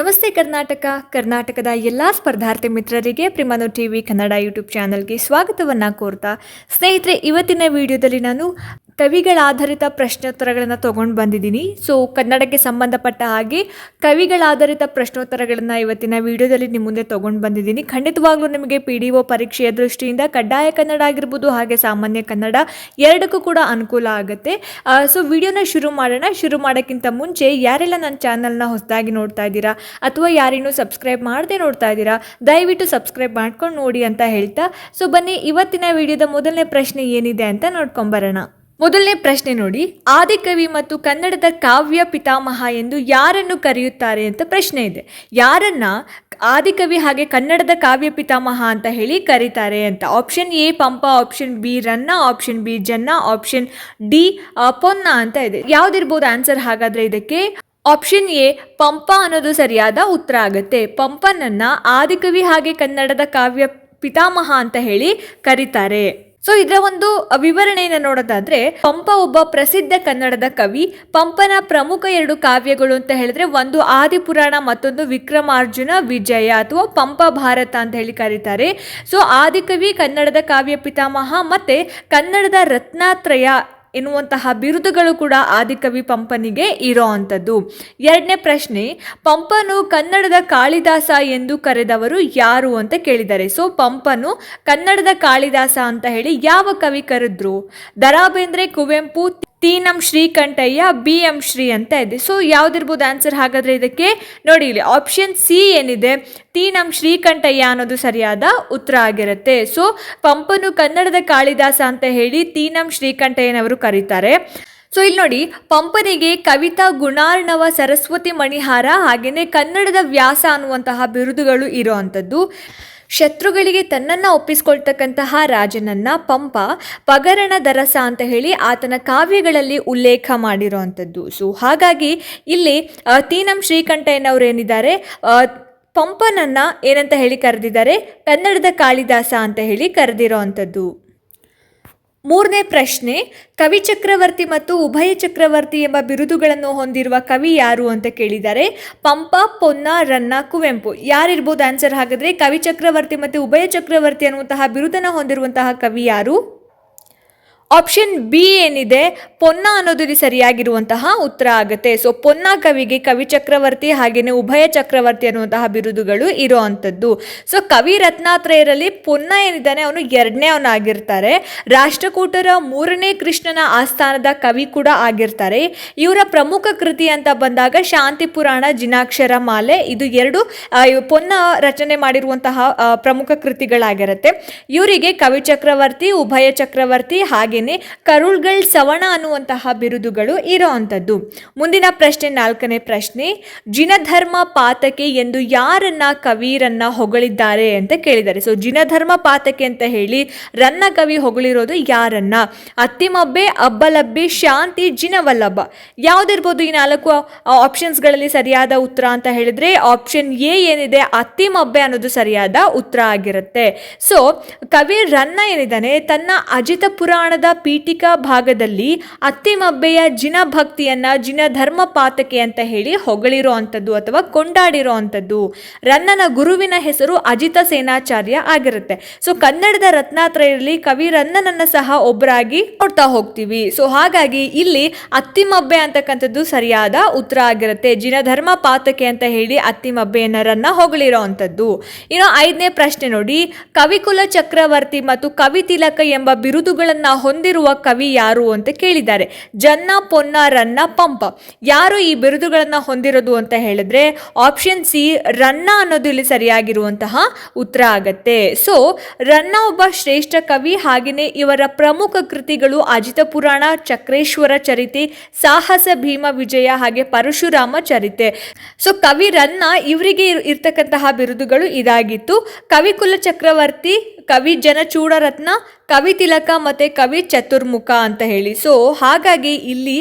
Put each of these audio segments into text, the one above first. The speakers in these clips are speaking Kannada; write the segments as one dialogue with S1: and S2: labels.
S1: ನಮಸ್ತೆ ಕರ್ನಾಟಕ. ಕರ್ನಾಟಕದ ಎಲ್ಲ ಸ್ಪರ್ಧಾರ್ಥಿ ಮಿತ್ರರಿಗೆ ಪ್ರಿಮನು ಟಿವಿ ಕನ್ನಡ ಯೂಟ್ಯೂಬ್ ಚಾನಲ್ಗೆ ಸ್ವಾಗತವನ್ನು ಕೋರ್ತಾ ಸ್ನೇಹಿತರೆ, ಇವತ್ತಿನ ವಿಡಿಯೋದಲ್ಲಿ ನಾನು ಕವಿಗಳಾಧಾರಿತ ಪ್ರಶ್ನೋತ್ತರಗಳನ್ನು ತೊಗೊಂಡು ಬಂದಿದ್ದೀನಿ. ಸೊ ಕನ್ನಡಕ್ಕೆ ಸಂಬಂಧಪಟ್ಟ ಹಾಗೆ ಕವಿಗಳಾಧಾರಿತ ಪ್ರಶ್ನೋತ್ತರಗಳನ್ನು ಇವತ್ತಿನ ವಿಡಿಯೋದಲ್ಲಿ ನಿಮ್ಮ ಮುಂದೆ ತೊಗೊಂಡು ಬಂದಿದ್ದೀನಿ. ಖಂಡಿತವಾಗ್ಲೂ ನಿಮಗೆ ಪಿ ಡಿ ಒ ಪರೀಕ್ಷೆಯ ದೃಷ್ಟಿಯಿಂದ ಕಡ್ಡಾಯ ಕನ್ನಡ ಆಗಿರ್ಬೋದು, ಹಾಗೆ ಸಾಮಾನ್ಯ ಕನ್ನಡ ಎರಡಕ್ಕೂ ಕೂಡ ಅನುಕೂಲ ಆಗುತ್ತೆ. ಸೊ ವಿಡಿಯೋನ ಶುರು ಮಾಡೋಣ. ಶುರು ಮಾಡೋಕ್ಕಿಂತ ಮುಂಚೆ ಯಾರೆಲ್ಲ ನನ್ನ ಚಾನಲ್ನ ಹೊಸದಾಗಿ ನೋಡ್ತಾ ಇದ್ದೀರಾ ಅಥವಾ ಯಾರೇನೂ ಸಬ್ಸ್ಕ್ರೈಬ್ ಮಾಡದೆ ನೋಡ್ತಾ ಇದ್ದೀರಾ, ದಯವಿಟ್ಟು ಸಬ್ಸ್ಕ್ರೈಬ್ ಮಾಡ್ಕೊಂಡು ನೋಡಿ ಅಂತ ಹೇಳ್ತಾ. ಸೊ ಬನ್ನಿ, ಇವತ್ತಿನ ವಿಡಿಯೋದ ಮೊದಲನೇ ಪ್ರಶ್ನೆ ಏನಿದೆ ಅಂತ ನೋಡ್ಕೊಂಬರೋಣ ಮೊದಲನೇ ಪ್ರಶ್ನೆ ನೋಡಿ. ಆದಿಕವಿ ಮತ್ತು ಕನ್ನಡದ ಕಾವ್ಯ ಪಿತಾಮಹ ಎಂದು ಯಾರನ್ನು ಕರೆಯುತ್ತಾರೆ? ಅಂತ ಪ್ರಶ್ನೆ ಇದೆ. ಯಾರನ್ನ ಆದಿಕವಿ ಹಾಗೆ ಕನ್ನಡದ ಕಾವ್ಯ ಪಿತಾಮಹ ಅಂತ ಹೇಳಿ ಕರೀತಾರೆ ಅಂತ. Option A Pampa, option B Ranna, option B Janna, option D Ponna ಅಂತ ಇದೆ. ಯಾವ್ದಿರ್ಬೋದು ಆನ್ಸರ್ ಹಾಗಾದ್ರೆ ಇದಕ್ಕೆ? ಆಪ್ಷನ್ ಎ ಪಂಪ ಅನ್ನೋದು ಸರಿಯಾದ ಉತ್ತರ ಆಗುತ್ತೆ. ಪಂಪನನ್ನ ಆದಿಕವಿ ಹಾಗೆ ಕನ್ನಡದ ಕಾವ್ಯ ಪಿತಾಮಹ ಅಂತ ಹೇಳಿ ಕರೀತಾರೆ. ಸೊ ಇದರ ಒಂದು ವಿವರಣೆಯನ್ನು ನೋಡೋದಾದ್ರೆ, ಪಂಪ ಒಬ್ಬ ಪ್ರಸಿದ್ಧ ಕನ್ನಡದ ಕವಿ. ಪಂಪನ ಪ್ರಮುಖ ಎರಡು ಕಾವ್ಯಗಳು ಅಂತ ಹೇಳಿದ್ರೆ, ಒಂದು ಆದಿಪುರಾಣ, ಮತ್ತೊಂದು ವಿಕ್ರಮಾರ್ಜುನ ವಿಜಯ ಅಥವಾ ಪಂಪ ಭಾರತ ಅಂತ ಹೇಳಿ ಕರೀತಾರೆ. ಸೊ ಆದಿಕವಿ ಕನ್ನಡದ ಕಾವ್ಯ ಪಿತಾಮಹ, ಮತ್ತೆ ಕನ್ನಡದ ರತ್ನಾತ್ರಯ ಎನ್ನುವಂತಹ ಬಿರುದುಗಳು ಕೂಡ ಆದಿಕವಿ ಪಂಪನಿಗೆ ಇರೋ ಅಂಥದ್ದು. ಎರಡನೇ ಪ್ರಶ್ನೆ, ಪಂಪನು ಕನ್ನಡದ ಕಾಳಿದಾಸ ಎಂದು ಕರೆದವರು ಯಾರು ಅಂತ ಕೇಳಿದ್ದಾರೆ. ಸೊ ಪಂಪನು ಕನ್ನಡದ ಕಾಳಿದಾಸ ಅಂತ ಹೇಳಿ ಯಾವ ಕವಿ ಕರೆದ್ರು? ದರಾಬೇಂದ್ರೆ ಕುವೆಂಪು ಟಿ ನಂ ಶ್ರೀಕಂಠಯ್ಯ ಬಿ ಎಂ ಶ್ರೀ ಅಂತ ಇದೆ. ಸೊ ಯಾವ್ದಿರ್ಬೋದು ಆನ್ಸರ್ ಹಾಗಾದರೆ ಇದಕ್ಕೆ? ನೋಡಿ ಇಲ್ಲಿ ಆಪ್ಷನ್ ಸಿ ಏನಿದೆ? ಟಿ ನಮ್ ಶ್ರೀಕಂಠಯ್ಯ ಅನ್ನೋದು ಸರಿಯಾದ ಉತ್ತರ ಆಗಿರುತ್ತೆ. ಸೊ ಪಂಪನು ಕನ್ನಡದ ಕಾಳಿದಾಸ ಅಂತ ಹೇಳಿ ಟಿ ನಮ್ ಶ್ರೀಕಂಠಯ್ಯನವರು ಕರೀತಾರೆ. ಸೊ ಇಲ್ಲಿ ನೋಡಿ, ಪಂಪನಿಗೆ ಕವಿತಾ ಗುಣಾರ್ಣವ ಸರಸ್ವತಿ ಮಣಿಹಾರ ಹಾಗೆಯೇ ಕನ್ನಡದ ವ್ಯಾಸ ಅನ್ನುವಂತಹ ಬಿರುದುಗಳು ಇರೋ ಅಂಥದ್ದು ಶತ್ರುಗಳಿಗೆ ತನ್ನನ್ನು ಒಪ್ಪಿಸ್ಕೊಳ್ತಕ್ಕಂತಹ ರಾಜನನ್ನ ಪಂಪ ಪಗರಣ ದರಸ ಅಂತ ಹೇಳಿ ಆತನ ಕಾವ್ಯಗಳಲ್ಲಿ ಉಲ್ಲೇಖ ಮಾಡಿರೋ ಅಂಥದ್ದು ಸೊ ಹಾಗಾಗಿ ಇಲ್ಲಿ ತೀನಂ ಶ್ರೀಕಂಠಯ್ಯನವರು ಏನಿದ್ದಾರೆ ಆ, ಪಂಪನನ್ನ ಏನಂತ ಹೇಳಿ ಕರೆದಿದ್ದಾರೆ ಕನ್ನಡದ ಕಾಳಿದಾಸ ಅಂತ ಹೇಳಿ ಕರೆದಿರೋ ಅಂಥದ್ದು ಮೂರನೇ ಪ್ರಶ್ನೆ, ಕವಿ ಚಕ್ರವರ್ತಿ ಮತ್ತು ಉಭಯ ಚಕ್ರವರ್ತಿ ಎಂಬ ಬಿರುದುಗಳನ್ನು ಹೊಂದಿರುವ ಕವಿ ಯಾರು ಅಂತ ಕೇಳಿದ್ದಾರೆ ಪಂಪ, ಪೊನ್ನ, ರನ್ನ, ಕುವೆಂಪು. ಯಾರಿರ್ಬೋದು? ಆನ್ಸರ್ ಹಾಗಾದರೆ ಕವಿ ಚಕ್ರವರ್ತಿ ಮತ್ತು ಉಭಯ ಚಕ್ರವರ್ತಿ ಅನ್ನುವಂತಹ ಬಿರುದನ್ನು ಹೊಂದಿರುವಂತಹ ಕವಿ ಯಾರು? ಆಪ್ಷನ್ ಬಿ ಏನಿದೆ? ಪೊನ್ನ ಅನ್ನೋದು ಇಲ್ಲಿ ಸರಿಯಾಗಿರುವಂತಹ ಉತ್ತರ ಆಗುತ್ತೆ. ಸೊ ಪೊನ್ನ ಕವಿಗೆ ಕವಿ ಚಕ್ರವರ್ತಿ ಹಾಗೆಯೇ ಉಭಯ ಚಕ್ರವರ್ತಿ ಅನ್ನುವಂತಹ ಬಿರುದುಗಳು ಇರೋ ಅಂಥದ್ದು ಸೊ ಕವಿ ರತ್ನಾತ್ರಯರಲ್ಲಿ ಪೊನ್ನ ಏನಿದ್ದಾನೆ, ಅವನು ಎರಡನೇ ಅವನಾಗಿರ್ತಾರೆ. ರಾಷ್ಟ್ರಕೂಟರ ಮೂರನೇ ಕೃಷ್ಣನ ಆಸ್ಥಾನದ ಕವಿ ಕೂಡ ಆಗಿರ್ತಾರೆ. ಇವರ ಪ್ರಮುಖ ಕೃತಿ ಅಂತ ಬಂದಾಗ ಶಾಂತಿ ಪುರಾಣ ಜಿನಾಕ್ಷರ ಮಾಲೆ, ಇದು ಎರಡು ಪೊನ್ನ ರಚನೆ ಮಾಡಿರುವಂತಹ ಪ್ರಮುಖ ಕೃತಿಗಳಾಗಿರುತ್ತೆ. ಇವರಿಗೆ ಕವಿ ಚಕ್ರವರ್ತಿ, ಉಭಯ ಚಕ್ರವರ್ತಿ ಹಾಗೇನೆ ಕರುಳ್ಗಳ್ ಸವಣ ಅನ್ನುವಂತಹ ಬಿರುದುಗಳು ಇರೋ ಅಂಥದ್ದು. ಮುಂದಿನ ಪ್ರಶ್ನೆ, ನಾಲ್ಕನೇ ಪ್ರಶ್ನೆ, ಜಿನಧರ್ಮ ಪಾತಕೆ ಎಂದು ಯಾರನ್ನ ಕವಿರನ್ನ ಹೊಗಳಿದ್ದಾರೆ ಅಂತ ಕೇಳಿದ್ದಾರೆ. ಸೊ ಜಿನಧರ್ಮ ಪಾತಕೆ ಅಂತ ಹೇಳಿ ರನ್ನ ಕವಿ ಹೊಗಳಿರೋದು ಯಾರನ್ನ? ಅತ್ತಿಮಬ್ಬೆ, ಅಬ್ಬಲಬ್ಬೆ, ಶಾಂತಿ, ಜಿನವಲ್ಲಭ. ಯಾವ್ದಿರ್ಬೋದು ಈ ನಾಲ್ಕು ಆಪ್ಷನ್ಸ್ಗಳಲ್ಲಿ ಸರಿಯಾದ ಉತ್ತರ ಅಂತ ಹೇಳಿದ್ರೆ ಆಪ್ಷನ್ ಎ ಏನಿದೆ, ಅತ್ತಿಮಬ್ಬೆ ಅನ್ನೋದು ಸರಿಯಾದ ಉತ್ತರ ಆಗಿರುತ್ತೆ. ಸೊ ಕವಿ ರನ್ನ ಏನಿದ್ದಾನೆ, ತನ್ನ ಅಜಿತ ಪುರಾಣದ ಪೀಠಿಕಾ ಭಾಗದಲ್ಲಿ ಅತ್ತಿಮಬ್ಬೆಯ ಜಿನ ಭಕ್ತಿಯನ್ನ ಜಿನ ಧರ್ಮ ಪಾತಕೆ ಅಂತ ಹೇಳಿ ಹೊಗಳಿರೋ ಅಂಥದ್ದು ಅಥವಾ ಕೊಂಡಾಡಿರೋ ಅಂಥದ್ದು. ರನ್ನನ ಗುರುವಿನ ಹೆಸರು ಅಜಿತ ಸೇನಾಚಾರ್ಯ ಆಗಿರುತ್ತೆ. ಸೊ ಕನ್ನಡದ ರತ್ನಾತ್ರಯದಲ್ಲಿ ಕವಿ ರನ್ನನನ್ನ ಸಹ ಒಬ್ಬರಾಗಿ ನೋಡ್ತಾ ಹೋಗ್ತೀವಿ. ಸೊ ಹಾಗಾಗಿ ಇಲ್ಲಿ ಅತ್ತಿಮಬ್ಬೆ ಅಂತಕ್ಕಂಥದ್ದು ಸರಿಯಾದ ಉತ್ತರ ಆಗಿರುತ್ತೆ. ಜಿನ ಧರ್ಮ ಪಾತಕೆ ಅಂತ ಹೇಳಿ ಅತ್ತಿಮಬ್ಬೆಯನ್ನ ರನ್ನ ಹೊಗಳಿರೋ ಅಂಥದ್ದು. ಇನ್ನು ಐದನೇ ಪ್ರಶ್ನೆ ನೋಡಿ. ಕವಿಕುಲ ಚಕ್ರವರ್ತಿ ಮತ್ತು ಕವಿ ತಿಲಕ ಎಂಬ ಬಿರುದುಗಳನ್ನ ಹೊಂದಿರುವ ಕವಿ ಯಾರು ಅಂತ ಕೇಳಿದ್ದಾರೆ. ಜನ್ನ, ಪೊನ್ನ, ರನ್ನ, ಪಂಪ. ಯಾರು ಈ ಬಿರುದುಗಳನ್ನು ಹೊಂದಿರೋದು ಅಂತ ಹೇಳಿದ್ರೆ ಆಪ್ಷನ್ ಸಿ ರನ್ನ ಅನ್ನೋದು ಇಲ್ಲಿ ಸರಿಯಾಗಿರುವಂತಹ ಉತ್ತರ ಆಗತ್ತೆ. ಸೊ ರನ್ನ ಒಬ್ಬ ಶ್ರೇಷ್ಠ ಕವಿ ಹಾಗೆಯೇ ಇವರ ಪ್ರಮುಖ ಕೃತಿಗಳು ಅಜಿತ ಪುರಾಣ ಚಕ್ರೇಶ್ವರ ಚರಿತೆ, ಸಾಹಸ ಭೀಮ ವಿಜಯ ಹಾಗೆ ಪರಶುರಾಮ ಚರಿತೆ. ಸೊ ಕವಿ ರನ್ನ ಇವರಿಗೆ ಇರ್- ಇರ್ತಕ್ಕಂತಹ ಬಿರುದುಗಳು ಇದಾಗಿತ್ತು. ಕವಿಕುಲ ಚಕ್ರವರ್ತಿ ಕವಿ ಜನಚೂಡರತ್ನ, ಕವಿ ತಿಲಕ ಮತ್ತು ಕವಿ ಚತುರ್ಮುಖ ಅಂತ ಹೇಳಿ. ಸೊ ಹಾಗಾಗಿ ಇಲ್ಲಿ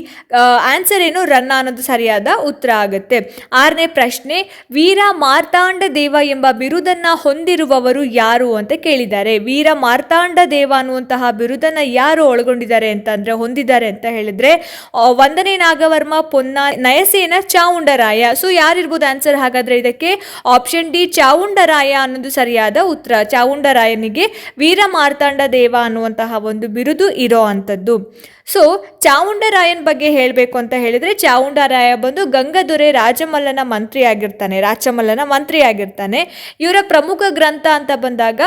S1: ಆನ್ಸರ್ ಏನು? ರನ್ನ ಅನ್ನೋದು ಸರಿಯಾದ ಉತ್ತರ ಆಗುತ್ತೆ. ಆರನೇ ಪ್ರಶ್ನೆ, ವೀರ ಮಾರ್ತಾಂಡ ದೇವ ಎಂಬ ಬಿರುದನ್ನು ಹೊಂದಿರುವವರು ಯಾರು ಅಂತ ಕೇಳಿದ್ದಾರೆ. ವೀರ ಮಾರ್ತಾಂಡ ದೇವ ಅನ್ನುವಂತಹ ಬಿರುದನ್ನು ಯಾರು ಒಳಗೊಂಡಿದ್ದಾರೆ ಅಂತಂದರೆ ಹೊಂದಿದ್ದಾರೆ ಅಂತ ಹೇಳಿದ್ರೆ ವಂದನೆ ನಾಗವರ್ಮ, ಪೊನ್ನ, ನಯಸೇನ, ಚಾವುಂಡರಾಯ. ಸೊ ಯಾರಿರ್ಬೋದು ಆನ್ಸರ್ ಹಾಗಾದ್ರೆ ಇದಕ್ಕೆ ಆಪ್ಷನ್ ಡಿ ಚಾವುಂಡರಾಯ ಅನ್ನೋದು ಸರಿಯಾದ ಉತ್ತರ. ಚಾವುಂಡರಾಯನಿಗೆ ವೀರ ಮಾರ್ತಾಂಡ ದೇವ ಅನ್ನುವಂತಹ ಒಂದು ಬಿರುದು ಇರೋ ಅಂಥದ್ದು. ಸೊ ಚಾವುಂಡರಾಯನ್ ಬಗ್ಗೆ ಹೇಳಬೇಕು ಅಂತ ಹೇಳಿದ್ರೆ ಚಾವುಂಡರಾಯ ಬಂದು ಗಂಗಾಧೊರೆ ರಾಜಮಲ್ಲನ ಮಂತ್ರಿ ಆಗಿರ್ತಾನೆ ರಾಜಮಲ್ಲನ ಮಂತ್ರಿ ಆಗಿರ್ತಾನೆ ಇವರ ಪ್ರಮುಖ ಗ್ರಂಥ ಅಂತ ಬಂದಾಗ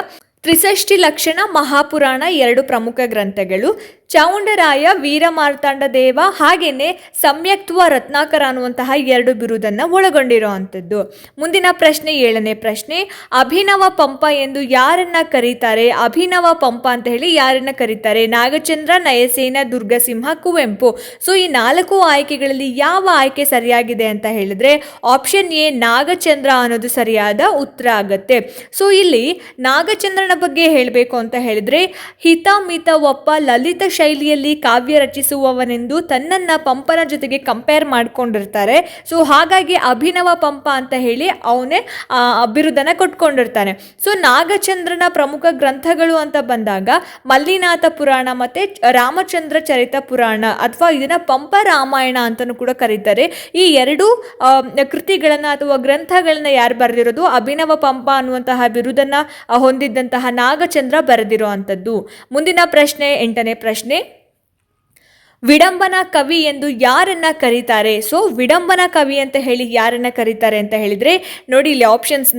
S1: ತ್ರಿಸಷ್ಟಿ ಲಕ್ಷಣ ಮಹಾಪುರಾಣ ಎರಡು ಪ್ರಮುಖ ಗ್ರಂಥಗಳು. ಚಾವುಂಡರಾಯ ವೀರ ಮಾರ್ತಾಂಡ ದೇವ ಹಾಗೇನೆ ಸಮ್ಯಕ್ತ್ವ ರತ್ನಾಕರ ಅನ್ನುವಂತಹ ಎರಡು ಬಿರುದನ್ನು ಒಳಗೊಂಡಿರೋ ಅಂಥದ್ದು. ಮುಂದಿನ ಪ್ರಶ್ನೆ ಏಳನೇ ಪ್ರಶ್ನೆ, ಅಭಿನವ ಪಂಪ ಎಂದು ಯಾರನ್ನ ಕರೀತಾರೆ? ಅಭಿನವ ಪಂಪ ಅಂತ ಹೇಳಿ ಯಾರನ್ನ ಕರೀತಾರೆ? ನಾಗಚಂದ್ರ, ನಯಸೇನ, ದುರ್ಗಸಿಂಹ, ಕುವೆಂಪು. ಸೊ ಈ ನಾಲ್ಕು ಆಯ್ಕೆಗಳಲ್ಲಿ ಯಾವ ಆಯ್ಕೆ ಸರಿಯಾಗಿದೆ ಅಂತ ಹೇಳಿದ್ರೆ ಆಪ್ಷನ್ ಎ ನಾಗಚಂದ್ರ ಅನ್ನೋದು ಸರಿಯಾದ ಉತ್ತರ ಆಗತ್ತೆ. ಸೊ ಇಲ್ಲಿ ನಾಗಚಂದ್ರನ ಬಗ್ಗೆ ಹೇಳಬೇಕು ಅಂತ ಹೇಳಿದ್ರೆ ಹಿತ ಮಿತ ಒಪ್ಪ ಲಲಿತ ಶೈಲಿಯಲ್ಲಿ ಕಾವ್ಯ ರಚಿಸುವವನೆಂದು ತನ್ನನ್ನ ಪಂಪನ ಜೊತೆಗೆ ಕಂಪೇರ್ ಮಾಡ್ಕೊಂಡಿರ್ತಾರೆ. ಸೊ ಹಾಗಾಗಿ ಅಭಿನವ ಪಂಪ ಅಂತ ಹೇಳಿ ಅವನೇ ಅಭಿರುದನ ಕೊಟ್ಕೊಂಡಿರ್ತಾನೆ. ಸೊ ನಾಗಚಂದ್ರನ ಪ್ರಮುಖ ಗ್ರಂಥಗಳು ಅಂತ ಬಂದಾಗ ಮಲ್ಲಿನಾಥ ಪುರಾಣ ಮತ್ತೆ ರಾಮಚಂದ್ರ ಚರಿತ ಪುರಾಣ ಅಥವಾ ಇದನ್ನ ಪಂಪ ರಾಮಾಯಣ ಅಂತಲೂ ಕೂಡ ಕರೀತಾರೆ. ಈ ಎರಡು ಕೃತಿಗಳನ್ನು ಅಥವಾ ಗ್ರಂಥಗಳನ್ನ ಯಾರು ಬರೆದಿರೋದು? ಅಭಿನವ ಪಂಪ ಅನ್ನುವಂತಹ ಬಿರುದನ್ನ ಹೊಂದಿದ್ದಂತಹ ನಾಗಚಂದ್ರ ಬರೆದಿರೋ ಅಂಥದ್ದು ಮುಂದಿನ ಪ್ರಶ್ನೆ, ಎಂಟನೇ ಪ್ರಶ್ನೆ. ler ವಿಡಂಬನ ಕವಿ ಎಂದು ಯಾರನ್ನ ಕರೀತಾರೆ? ಸೊ ವಿಡಂಬನ ಕವಿ ಅಂತ ಹೇಳಿ ಯಾರನ್ನ ಕರೀತಾರೆ ಅಂತ ಹೇಳಿದ್ರೆ, ನೋಡಿ ಇಲ್ಲಿ ಆಪ್ಷನ್ಸ್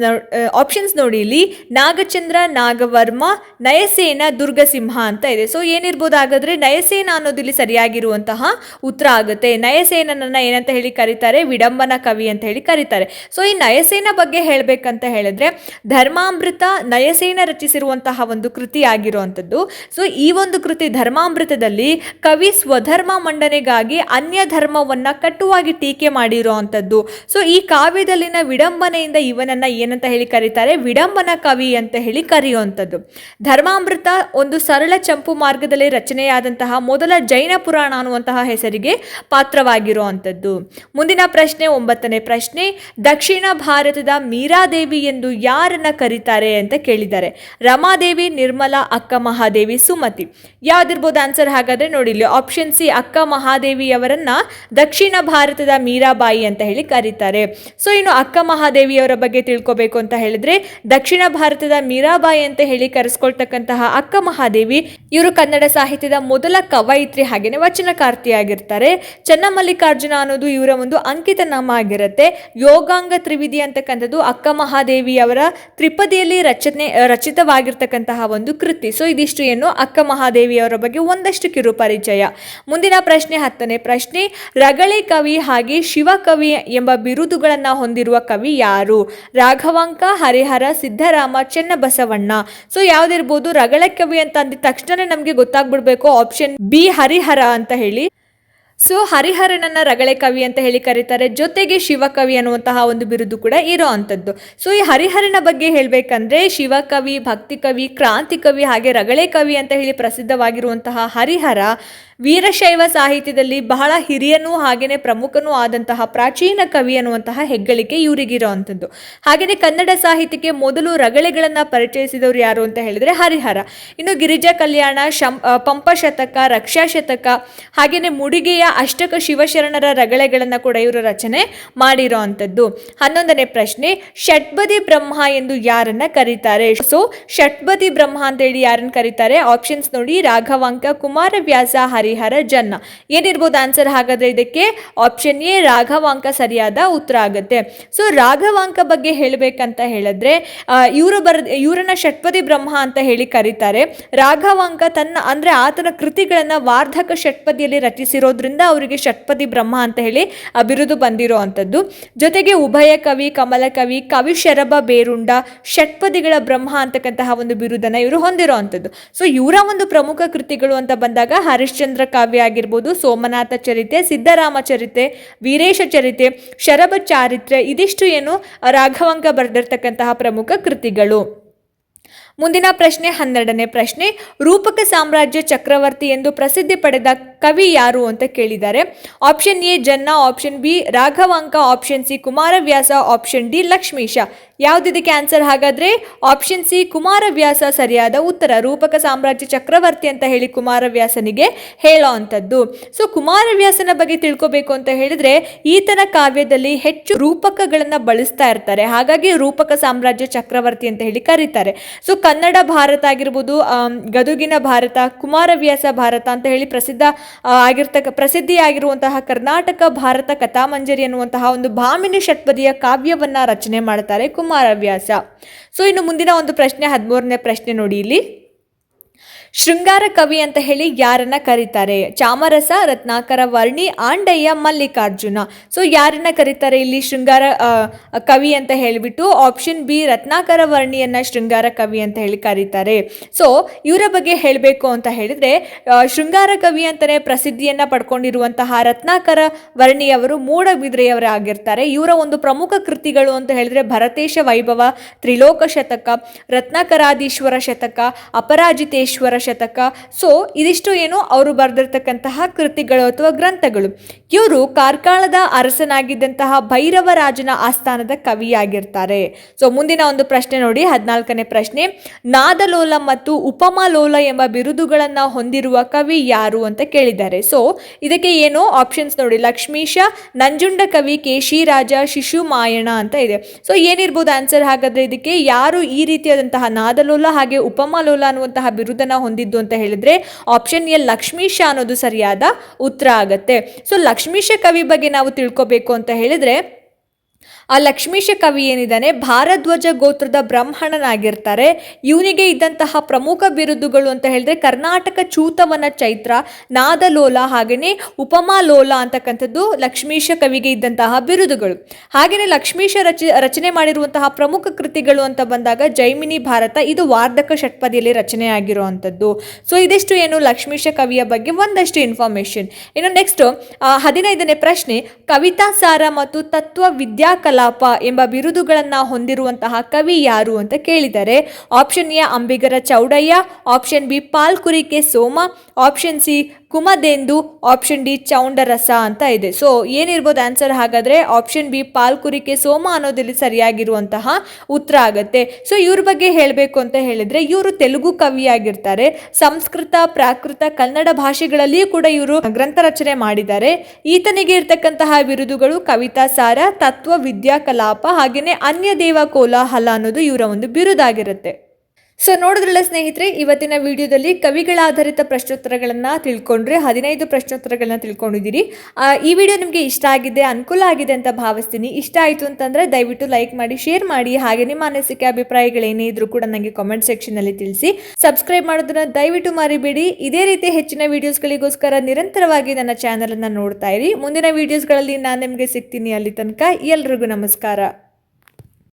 S1: ಆಪ್ಷನ್ಸ್ ನೋಡಿ ಇಲ್ಲಿ. ನಾಗಚಂದ್ರ, ನಾಗವರ್ಮ, ನಯಸೇನ, ದುರ್ಗಸಿಂಹ ಅಂತ ಇದೆ. ಸೊ ಏನಿರ್ಬೋದು ಹಾಗಾದ್ರೆ ನಯಸೇನ ಅನ್ನೋದು ಇಲ್ಲಿ ಸರಿಯಾಗಿರುವಂತಹ ಉತ್ತರ ಆಗುತ್ತೆ. ನಯಸೇನನನ್ನ ಏನಂತ ಹೇಳಿ ಕರೀತಾರೆ? ವಿಡಂಬನ ಕವಿ ಅಂತ ಹೇಳಿ ಕರೀತಾರೆ. ಸೊ ಈ ನಯಸೇನ ಬಗ್ಗೆ ಹೇಳಬೇಕಂತ ಹೇಳಿದ್ರೆ, ಧರ್ಮಾಮೃತ ನಯಸೇನ ರಚಿಸಿರುವಂತಹ ಒಂದು ಕೃತಿ ಆಗಿರುವಂಥದ್ದು. ಸೊ ಈ ಒಂದು ಕೃತಿ ಧರ್ಮಾಮೃತದಲ್ಲಿ ಕವಿ ಸ್ವಧರ್ಮ ಮಂಡನೆಗಾಗಿ ಅನ್ಯ ಧರ್ಮವನ್ನ ಕಟ್ಟುವಾಗಿ ಟೀಕೆ ಮಾಡಿರೋ ಅಂಥದ್ದು ಸೊ ಈ ಕಾವ್ಯದಲ್ಲಿನ ವಿಡಂಬನೆಯಿಂದ ಇವನನ್ನ ಏನಂತ ಹೇಳಿ ಕರೀತಾರೆ? ವಿಡಂಬನ ಕವಿ ಅಂತ ಹೇಳಿ ಕರೆಯುವಂಥದ್ದು. ಧರ್ಮಾಮೃತ ಒಂದು ಸರಳ ಚಂಪು ಮಾರ್ಗದಲ್ಲಿ ರಚನೆಯಾದಂತಹ ಮೊದಲ ಜೈನ ಪುರಾಣ ಅನ್ನುವಂತಹ ಹೆಸರಿಗೆ ಪಾತ್ರವಾಗಿರುವಂಥದ್ದು. ಮುಂದಿನ ಪ್ರಶ್ನೆ, ಒಂಬತ್ತನೇ ಪ್ರಶ್ನೆ, ದಕ್ಷಿಣ ಭಾರತದ ಮೀರಾದೇವಿ ಎಂದು ಯಾರನ್ನ ಕರೀತಾರೆ ಅಂತ ಕೇಳಿದ್ದಾರೆ. ರಮಾದೇವಿ, ನಿರ್ಮಲಾ, ಅಕ್ಕ ಮಹಾದೇವಿ, ಸುಮತಿ. ಯಾವ್ದಿರ್ಬೋದು ಆನ್ಸರ್ ಹಾಗಾದ್ರೆ ನೋಡಿ ಆಪ್ಷನ್ ಸಿ ಅಕ್ಕ ಮಹಾದೇವಿಯವರನ್ನ ದಕ್ಷಿಣ ಭಾರತದ ಮೀರಾಬಾಯಿ ಅಂತ ಹೇಳಿ ಕರೀತಾರೆ. ಸೊ, ಇನ್ನು ಅಕ್ಕ ಮಹಾದೇವಿಯವರ ಬಗ್ಗೆ ತಿಳ್ಕೊಬೇಕು ಅಂತ ಹೇಳಿದ್ರೆ ದಕ್ಷಿಣ ಭಾರತದ ಮೀರಾಬಾಯಿ ಅಂತ ಹೇಳಿ ಕರೆಸ್ಕೊಳ್ತಕ್ಕಂತಹ ಅಕ್ಕ ಮಹಾದೇವಿ, ಇವರು ಕನ್ನಡ ಸಾಹಿತ್ಯದ ಮೊದಲ ಕವಯಿತ್ರಿ ಹಾಗೇನೆ ವಚನಕಾರ್ತಿಯಾಗಿರ್ತಾರೆ. ಚನ್ನಮಲ್ಲಿಕಾರ್ಜುನ ಅನ್ನೋದು ಇವರ ಒಂದು ಅಂಕಿತ ನಾಮ ಆಗಿರುತ್ತೆ. ಯೋಗಾಂಗ ತ್ರಿವಿಧಿ ಅಂತಕ್ಕಂಥದ್ದು ಅಕ್ಕ ಮಹಾದೇವಿಯವರ ತ್ರಿಪದಿಯಲ್ಲಿ ರಚನೆ, ರಚಿತವಾಗಿರ್ತಕ್ಕಂತಹ ಒಂದು ಕೃತಿ. ಸೊ, ಇದಿಷ್ಟು ಏನು ಅಕ್ಕ ಮಹಾದೇವಿಯವರ ಬಗ್ಗೆ ಒಂದಷ್ಟು ಕಿರು ಪರಿಚಯ ಮುಂದಿನ ಪ್ರಶ್ನೆ ಹತ್ತನೇ ಪ್ರಶ್ನೆ, ರಗಳೆ ಕವಿ ಹಾಗೆ ಶಿವಕವಿ ಎಂಬ ಬಿರುದುಗಳನ್ನು ಹೊಂದಿರುವ ಕವಿ ಯಾರು? ರಾಘವಾಂಕ, ಹರಿಹರ, ಸಿದ್ದರಾಮ, ಚೆನ್ನಬಸವಣ್ಣ. ಸೊ ಯಾವ್ದಿರ್ಬೋದು ರಗಳೆ ಕವಿ ಅಂತ ಅಂದಿದ ತಕ್ಷಣ ನಮಗೆ ಗೊತ್ತಾಗ್ಬಿಡ್ಬೇಕು ಆಪ್ಷನ್ ಬಿ ಹರಿಹರ ಅಂತ ಹೇಳಿ. ಸೊ ಹರಿಹರನನ್ನ ರಗಳೆ ಕವಿ ಅಂತ ಹೇಳಿ ಕರೀತಾರೆ. ಜೊತೆಗೆ ಶಿವಕವಿ ಅನ್ನುವಂತಹ ಒಂದು ಬಿರುದು ಕೂಡ ಇರೋ ಅಂಥದ್ದು. ಸೊ ಈ ಹರಿಹರನ ಬಗ್ಗೆ ಹೇಳಬೇಕಂದ್ರೆ ಶಿವಕವಿ, ಭಕ್ತಿ ಕವಿ, ಕ್ರಾಂತಿ ಕವಿ ಹಾಗೆ ರಗಳೆ ಕವಿ ಅಂತ ಹೇಳಿ ಪ್ರಸಿದ್ಧವಾಗಿರುವಂತಹ ಹರಿಹರ ವೀರಶೈವ ಸಾಹಿತ್ಯದಲ್ಲಿ ಬಹಳ ಹಿರಿಯನೂ ಹಾಗೆಯೇ ಪ್ರಮುಖನೂ ಆದಂತಹ ಪ್ರಾಚೀನ ಕವಿ ಅನ್ನುವಂತಹ ಹೆಗ್ಗಳಿಕೆ ಇವರಿಗಿರೋ ಅಂಥದ್ದು. ಹಾಗೆಯೇ ಕನ್ನಡ ಸಾಹಿತ್ಯಕ್ಕೆ ಮೊದಲು ರಗಳೆಗಳನ್ನು ಪರಿಚಯಿಸಿದವರು ಯಾರು ಅಂತ ಹೇಳಿದರೆ ಹರಿಹರ. ಇನ್ನು ಗಿರಿಜಾ ಕಲ್ಯಾಣ, ಶಂ ಪಂಪಶತಕ ರಕ್ಷಾಶತಕ ಶತಕ, ರಕ್ಷಾ ಶತಕ ಹಾಗೆಯೇ ಮುಡಿಗೆಯ ಅಷ್ಟಕ ಶಿವಶರಣರ ರಗಳೆಗಳನ್ನು ಕೂಡ ಇವರು ರಚನೆ ಮಾಡಿರೋ ಅಂಥದ್ದು. ಹನ್ನೊಂದನೇ ಪ್ರಶ್ನೆ, ಷಟ್ಪದಿ ಬ್ರಹ್ಮ ಎಂದು ಯಾರನ್ನ ಕರೀತಾರೆ? ಸೊ ಷಟ್ಪದಿ ಬ್ರಹ್ಮ ಅಂತ ಹೇಳಿ ಯಾರನ್ನ ಕರೀತಾರೆ? ಆಪ್ಷನ್ಸ್ ನೋಡಿ, ರಾಘವಾಂಕ ಕುಮಾರವ್ಯಾಸ ಹರಿಹರ, ಜನ್ನ. ಏನಿರ್ಬೋದು ಆನ್ಸರ್ ಹಾಗಾದ್ರೆ ಇದಕ್ಕೆ? ಆಪ್ಷನ್ ಎ, ರಾಘವಾಂಕ ಸರಿಯಾದ ಉತ್ತರ ಆಗುತ್ತೆ. ಸೊ ರಾಘವಾಂಕ ಬಗ್ಗೆ ಹೇಳಬೇಕಂತ ಹೇಳಿದ್ರೆ ಇವರು ಬರ, ಇವರನ್ನ ಷಟ್ಪದಿ ಬ್ರಹ್ಮ ಅಂತ ಹೇಳಿ ಕರೀತಾರೆ. ರಾಘವಾಂಕ ತನ್ನ, ಅಂದ್ರೆ ಆತನ ಕೃತಿಗಳನ್ನ ವಾರ್ಧಕ ಷಟ್ಪದಿಯಲ್ಲಿ ರಚಿಸಿರೋದ್ರಿಂದ ಅವರಿಗೆ ಷಟ್ಪದಿ ಬ್ರಹ್ಮ ಅಂತ ಹೇಳಿ ಆ ಬಂದಿರೋ ಅಂಥದ್ದು ಜೊತೆಗೆ ಉಭಯ ಕವಿ, ಕಮಲ ಕವಿ ಕವಿ ಶರಭ ಬೇರುಂಡ, ಷಟ್ಪದಿಗಳ ಬ್ರಹ್ಮ ಅಂತಕ್ಕಂತಹ ಒಂದು ಬಿರುದನ್ನು ಇವರು ಹೊಂದಿರೋ ಅಂಥದ್ದು ಸೊ ಇವರ ಒಂದು ಪ್ರಮುಖ ಕೃತಿಗಳು ಅಂತ ಬಂದಾಗ ಹರಿಶ್ಚಂದ್ರ ಕಾವ್ಯ ಆಗಿರ್ಬೋದು, ಸೋಮನಾಥ ಚರಿತೆ, ಸಿದ್ದರಾಮ ಚರಿತೆ, ವೀರೇಶ ಚರಿತೆ, ಶರಭ ಚಾರಿತ್ರ್ಯ, ಇದಿಷ್ಟು ಏನು ರಾಘವಂಕ ಬರೆದಿರ್ತಕ್ಕಂತಹ ಪ್ರಮುಖ ಕೃತಿಗಳು. ಮುಂದಿನ ಪ್ರಶ್ನೆ ಹನ್ನೆರಡನೇ ಪ್ರಶ್ನೆ, ರೂಪಕ ಸಾಮ್ರಾಜ್ಯ ಚಕ್ರವರ್ತಿ ಎಂದು ಪ್ರಸಿದ್ಧಿ ಪಡೆದ ಕವಿ ಯಾರು ಅಂತ ಕೇಳಿದ್ದಾರೆ. Option A Janna, option B Raghavanka, option C Kumaravyasa, option D Lakshmisha. ಯಾವುದಿದಕ್ಕೆ answer ಹಾಗಾದರೆ? ಆಪ್ಷನ್ ಸಿ ಕುಮಾರವ್ಯಾಸ ಸರಿಯಾದ ಉತ್ತರ. ರೂಪಕ ಸಾಮ್ರಾಜ್ಯ ಚಕ್ರವರ್ತಿ ಅಂತ ಹೇಳಿ ಕುಮಾರವ್ಯಾಸನಿಗೆ ಹೇಳೋ ಅಂಥದ್ದು. ಸೊ, ಕುಮಾರವ್ಯಾಸನ ಬಗ್ಗೆ ತಿಳ್ಕೊಬೇಕು ಅಂತ ಹೇಳಿದ್ರೆ ಈತನ ಕಾವ್ಯದಲ್ಲಿ ಹೆಚ್ಚು ರೂಪಕಗಳನ್ನು ಬಳಸ್ತಾ ಇರ್ತಾರೆ. ಹಾಗಾಗಿ ರೂಪಕ ಸಾಮ್ರಾಜ್ಯ ಚಕ್ರವರ್ತಿ ಅಂತ ಹೇಳಿ ಕರೀತಾರೆ. ಸೊ ಕನ್ನಡ ಭಾರತ ಆಗಿರ್ಬೋದು ಗದುಗಿನ ಭಾರತ, ಕುಮಾರವ್ಯಾಸ ಭಾರತ ಅಂತ ಹೇಳಿ ಪ್ರಸಿದ್ಧ ಆಗಿರ್ತಕ್ಕ, ಪ್ರಸಿದ್ಧಿಯಾಗಿರುವಂತಹ ಕರ್ನಾಟಕ ಭಾರತ ಕಥಾಮಂಜರಿ ಅನ್ನುವಂತಹ ಒಂದು ಭಾಮಿನಿ ಷಟ್ಪದಿಯ ಕಾವ್ಯವನ್ನ ರಚನೆ ಮಾಡ್ತಾರೆ ಕುಮಾರವ್ಯಾಸ. ಸೊ ಇನ್ನು ಮುಂದಿನ ಒಂದು ಪ್ರಶ್ನೆ, ಹದಿಮೂರನೇ ಪ್ರಶ್ನೆ ನೋಡಿ ಇಲ್ಲಿ. ಶೃಂಗಾರ ಕವಿ ಅಂತ ಹೇಳಿ ಯಾರನ್ನ ಕರೀತಾರೆ? ಚಾಮರಸ, ರತ್ನಾಕರ ವರ್ಣಿ, ಆಂಡಯ್ಯ, ಮಲ್ಲಿಕಾರ್ಜುನ. ಸೊ ಯಾರನ್ನ ಕರೀತಾರೆ ಇಲ್ಲಿ ಶೃಂಗಾರ ಕವಿ ಅಂತ ಹೇಳಿಬಿಟ್ಟು ಆಪ್ಷನ್ ಬಿ ರತ್ನಾಕರ ವರ್ಣಿಯನ್ನ ಶೃಂಗಾರ ಕವಿ ಅಂತ ಹೇಳಿ ಕರೀತಾರೆ. ಸೊ ಇವರ ಬಗ್ಗೆ ಹೇಳಬೇಕು ಅಂತ ಹೇಳಿದ್ರೆ ಶೃಂಗಾರ ಕವಿ ಅಂತಲೇ ಪ್ರಸಿದ್ಧಿಯನ್ನ ಪಡ್ಕೊಂಡಿರುವಂತಹ ರತ್ನಾಕರ ವರ್ಣಿಯವರು ಮೂಡಬಿದ್ರೆಯವರೇ ಆಗಿರ್ತಾರೆ ಇವರ ಒಂದು ಪ್ರಮುಖ ಕೃತಿಗಳು ಅಂತ ಹೇಳಿದ್ರೆ ಭರತೇಶ ವೈಭವ, ತ್ರಿಲೋಕ ಶತಕ ರತ್ನಾಕರಾದೀಶ್ವರ ಶತಕ, ಅಪರಾಜಿತೇಶ್ವರ ಶತಕ ಸೊ ಇದಿಷ್ಟು ಏನು ಅವರು ಬರೆದಿರ್ತಕ್ಕಂತಹ ಕೃತಿಗಳು ಅಥವಾ ಗ್ರಂಥಗಳು ಇವರು ಕಾರ್ಕಾಳದ ಅರಸನಾಗಿದ್ದಂತಹ ಭೈರವರಾಜನ ಆಸ್ಥಾನದ ಕವಿಯಾಗಿರ್ತಾರೆ ಸೊ ಮುಂದಿನ ಒಂದು ಪ್ರಶ್ನೆ ನೋಡಿ ಹದಿನಾಲ್ಕನೇ ಪ್ರಶ್ನೆ ನಾದಲೋಲ ಮತ್ತು ಉಪಮಾಲೋಲ ಎಂಬ ಬಿರುದುಗಳನ್ನ ಹೊಂದಿರುವ ಕವಿ ಯಾರು ಅಂತ ಕೇಳಿದ್ದಾರೆ ಸೊ ಇದಕ್ಕೆ ಏನು ಆಪ್ಷನ್ಸ್ ನೋಡಿ ಲಕ್ಷ್ಮೀಶ ನಂಜುಂಡ ಕವಿ ಕೇಶಿರಾಜ ಶಿಶುಮಾಯಣ ಅಂತ ಇದೆ ಸೊ ಏನಿರ್ಬೋದು ಆನ್ಸರ್ ಹಾಗಾದ್ರೆ ಇದಕ್ಕೆ ಯಾರು ಈ ರೀತಿಯಾದಂತಹ ನಾದಲೋಲ ಹಾಗೆ ಉಪಮಾಲೋಲ ಅನ್ನುವಂತಹ ಬಿರುದನ್ನ ಹೊಂದಿದ್ದು ಅಂತ ಹೇಳಿದ್ರೆ ಆಪ್ಷನ್ ಎ ಲಕ್ಷ್ಮೀಶ ಅನ್ನೋದು ಸರಿಯಾದ ಉತ್ತರ ಆಗತ್ತೆ. ಸೊ ಲಕ್ಷ್ಮೀಶ ಕವಿ ಬಗ್ಗೆ ನಾವು ತಿಳ್ಕೊಬೇಕು ಅಂತ ಹೇಳಿದ್ರೆ ಆ ಲಕ್ಷ್ಮೀಶ ಕವಿ ಏನಿದ್ದಾನೆ, ಭಾರಧ್ವಜ ಗೋತ್ರದ ಬ್ರಾಹ್ಮಣನಾಗಿರ್ತಾರೆ. ಇವನಿಗೆ ಇದ್ದಂತಹ ಪ್ರಮುಖ ಬಿರುದುಗಳು ಅಂತ ಹೇಳಿದ್ರೆ ಕರ್ನಾಟಕ ಚೂತವನ ಚೈತ್ರ ನಾದಲೋಲ ಹಾಗೆಯೇ ಉಪಮಾಲೋಲ ಅಂತಕ್ಕಂಥದ್ದು ಲಕ್ಷ್ಮೀಶ ಕವಿಗೆ ಇದ್ದಂತಹ ಬಿರುದುಗಳು. ಹಾಗೆಯೇ ಲಕ್ಷ್ಮೀಶ ರಚ, ರಚನೆ ಮಾಡಿರುವಂತಹ ಪ್ರಮುಖ ಕೃತಿಗಳು ಅಂತ ಬಂದಾಗ ಜೈಮಿನಿ ಭಾರತ, ಇದು ವಾರ್ಧಕ ಷಟ್ಪದಿಯಲ್ಲಿ ರಚನೆ ಆಗಿರುವಂಥದ್ದು ಸೊ, ಇದಿಷ್ಟು ಏನು ಲಕ್ಷ್ಮೀಶ ಕವಿಯ ಬಗ್ಗೆ ಒಂದಷ್ಟು ಇನ್ಫಾರ್ಮೇಶನ್ ಇನ್ನು ನೆಕ್ಸ್ಟ್ ಹದಿನೈದನೇ ಪ್ರಶ್ನೆ, ಕವಿತಾ ಸಾರ ಮತ್ತು ತತ್ವ ವಿದ್ಯಾಕಲಾಪ ಎಂಬ ಬಿರುದುಗಳನ್ನ ಹೊಂದಿರುವಂತಹ ಕವಿ ಯಾರು ಅಂತ ಕೇಳಿದರೆ option A Ambigara Chowdayya option B Palkuriki Soma option C Kumudendu option D Chaundarasa ಅಂತ ಇದೆ. ಸೊ ಏನಿರ್ಬೋದು ಆನ್ಸರ್ ಹಾಗಾದರೆ ಆಪ್ಷನ್ ಬಿ ಪಾಲ್ಕುರಿಕೆ ಸೋಮ ಅನ್ನೋದಲ್ಲಿ ಸರಿಯಾಗಿರುವಂತಹ ಉತ್ತರ ಆಗುತ್ತೆ. ಸೊ ಇವ್ರ ಬಗ್ಗೆ ಹೇಳಬೇಕು ಅಂತ ಹೇಳಿದರೆ ಇವರು ತೆಲುಗು ಕವಿಯಾಗಿರ್ತಾರೆ. ಸಂಸ್ಕೃತ, ಪ್ರಾಕೃತ, ಕನ್ನಡ ಭಾಷೆಗಳಲ್ಲಿಯೂ ಕೂಡ ಇವರು ಗ್ರಂಥ ರಚನೆ ಮಾಡಿದ್ದಾರೆ. ಈತನಿಗೆ ಇರ್ತಕ್ಕಂತಹ ಬಿರುದುಗಳು ಕವಿತಾ ಸಾರ, ತತ್ವ, ವಿದ್ಯಾ ಕಲಾಪ ಹಾಗೆಯೇ ಅನ್ಯ ದೇವ ಕೋಲಾಹಲ ಅನ್ನೋದು ಇವರ ಒಂದು ಬಿರುದಾಗಿರುತ್ತೆ. ಸೊ ನೋಡಿದ್ರಲ್ಲ ಸ್ನೇಹಿತರೆ, ಇವತ್ತಿನ ವಿಡಿಯೋದಲ್ಲಿ ಕವಿಗಳ ಆಧಾರಿತ ಪ್ರಶ್ನೋತ್ತರಗಳನ್ನು ತಿಳ್ಕೊಂಡ್ರೆ, ಹದಿನೈದು ಪ್ರಶ್ನೋತ್ತರಗಳನ್ನ ತಿಳ್ಕೊಂಡಿದ್ದೀರಿ ಈ ವಿಡಿಯೋ ನಿಮಗೆ ಇಷ್ಟ ಆಗಿದೆ, ಅನುಕೂಲ ಆಗಿದೆ ಅಂತ ಭಾವಿಸ್ತೀನಿ. ಇಷ್ಟ ಆಯಿತು ಅಂತಂದರೆ ದಯವಿಟ್ಟು ಲೈಕ್ ಮಾಡಿ, ಶೇರ್ ಮಾಡಿ. ಹಾಗೆ ನಿಮ್ಮ ಅನಿಸಿಕೆ, ಅಭಿಪ್ರಾಯಗಳೇನೇ ಇದ್ರೂ ಕೂಡ ನನಗೆ ಕಾಮೆಂಟ್ ಸೆಕ್ಷನ್ನಲ್ಲಿ ತಿಳಿಸಿ. ಸಬ್ಸ್ಕ್ರೈಬ್ ಮಾಡೋದನ್ನು ದಯವಿಟ್ಟು ಮರಿಬೇಡಿ. ಇದೇ ರೀತಿ ಹೆಚ್ಚಿನ ವಿಡಿಯೋಸ್ಗಳಿಗೋಸ್ಕರ ನಿರಂತರವಾಗಿ ನನ್ನ ಚಾನಲನ್ನು ನೋಡ್ತಾ ಇರಿ. ಮುಂದಿನ ವಿಡಿಯೋಸ್ಗಳಲ್ಲಿ ನಾನು ನಿಮಗೆ ಸಿಗ್ತೀನಿ ಅಲ್ಲಿ ತನಕ. ಎಲ್ರಿಗೂ ನಮಸ್ಕಾರ.